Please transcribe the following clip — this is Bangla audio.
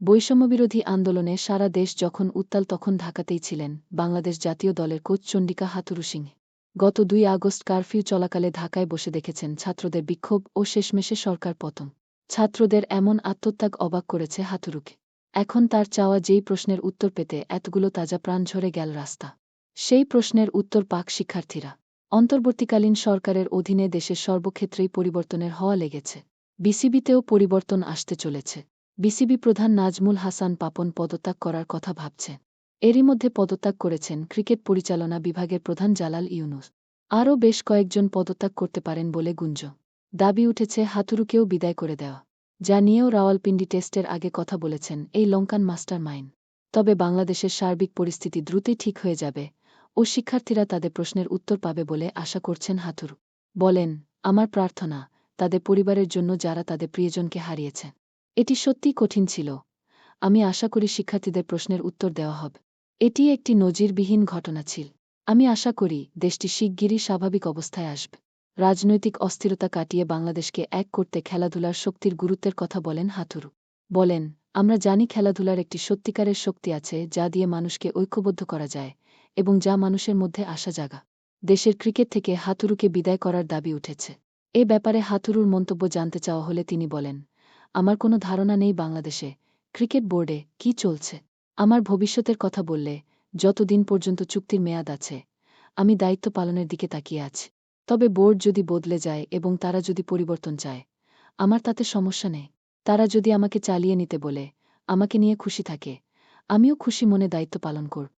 বৈষম্যবিরোধী আন্দোলনে সারা দেশ যখন উত্তাল তখন ঢাকাতেই ছিলেন বাংলাদেশ জাতীয় দলের কোচ চণ্ডিকা হাতুরু সিং। গত দুই আগস্ট কারফিউ চলাকালে ঢাকায় বসে দেখেছেন ছাত্রদের বিক্ষোভ ও শেষমেশে সরকার পতন। ছাত্রদের এমন আত্মত্যাগ অবাক করেছে হাতুরুকে। এখন তার চাওয়া যেই প্রশ্নের উত্তর পেতে এতগুলো তাজা প্রাণ ঝরে গেল রাস্তা। সেই প্রশ্নের উত্তর পাক শিক্ষার্থীরা। অন্তর্বর্তীকালীন সরকারের অধীনে দেশের সর্বক্ষেত্রেই পরিবর্তনের হওয়া লেগেছে। বিসিবিতেও পরিবর্তন আসতে চলেছে। বিসিবি প্রধান নাজমুল হাসান পাপন পদত্যাগ করার কথা ভাবছে। এরই মধ্যে পদত্যাগ করেছেন ক্রিকেট পরিচালনা বিভাগের প্রধান জালাল ইউনুস। আরও বেশ কয়েকজন পদত্যাগ করতে পারেন বলে গুঞ্জ। দাবি উঠেছে হাতুরুকেও বিদায় করে দেওয়া। যা নিয়েও রাওয়ালপিন্ডি টেস্টের আগে কথা বলেছেন এই লঙ্কান মাস্টার মাইন্ড তবে বাংলাদেশের সার্বিক পরিস্থিতি দ্রুতই ঠিক হয়ে যাবে ও শিক্ষার্থীরা তাদের প্রশ্নের উত্তর পাবে বলে আশা করছেন হাতুরু। বলেন, আমার প্রার্থনা, তাদের পরিবারের জন্য যারা তাদের প্রিয়জনকে হারিয়েছে। এটি সত্যিই কঠিন ছিল। আমি আশা করি শিক্ষার্থীদের প্রশ্নের উত্তর দেওয়া হবে। এটি একটি নজিরবিহীন ঘটনা ছিল। আমি আশা করি দেশটি শিগগিরই স্বাভাবিক অবস্থায় আসবে। রাজনৈতিক অস্থিরতা কাটিয়ে বাংলাদেশকে এক করতে খেলাধুলার শক্তির গুরুত্বের কথা বলেন হাতুরু। বলেন, আমরা জানি খেলাধুলার একটি সত্যিকারের শক্তি আছে যা দিয়ে মানুষকে ঐক্যবদ্ধ করা যায় এবং যা মানুষের মধ্যে আসা জাগা। দেশের ক্রিকেট থেকে হাতুরুকে বিদায় করার দাবি উঠেছে। এ ব্যাপারে হাতুরুর মন্তব্য জানতে চাওয়া হলে তিনি বলেন আমার কোনো ধারণা নেই বাংলাদেশে। ক্রিকেট বোর্ডে কি চলছে? আমার ভবিষ্যতের কথা বললে যতদিন পর্যন্ত চুক্তির মেয়াদ আছে, আমি দায়িত্ব পালনের দিকে তাকিয়ে আছি। তবে বোর্ড যদি বদলে যায় এবং তারা যদি পরিবর্তন চায়, আমার তাতে সমস্যা নেই। তারা যদি আমাকে চালিয়ে নিতে বলে, আমাকে নিয়ে খুশি থাকে, আমিও খুশি মনে দায়িত্ব পালন করব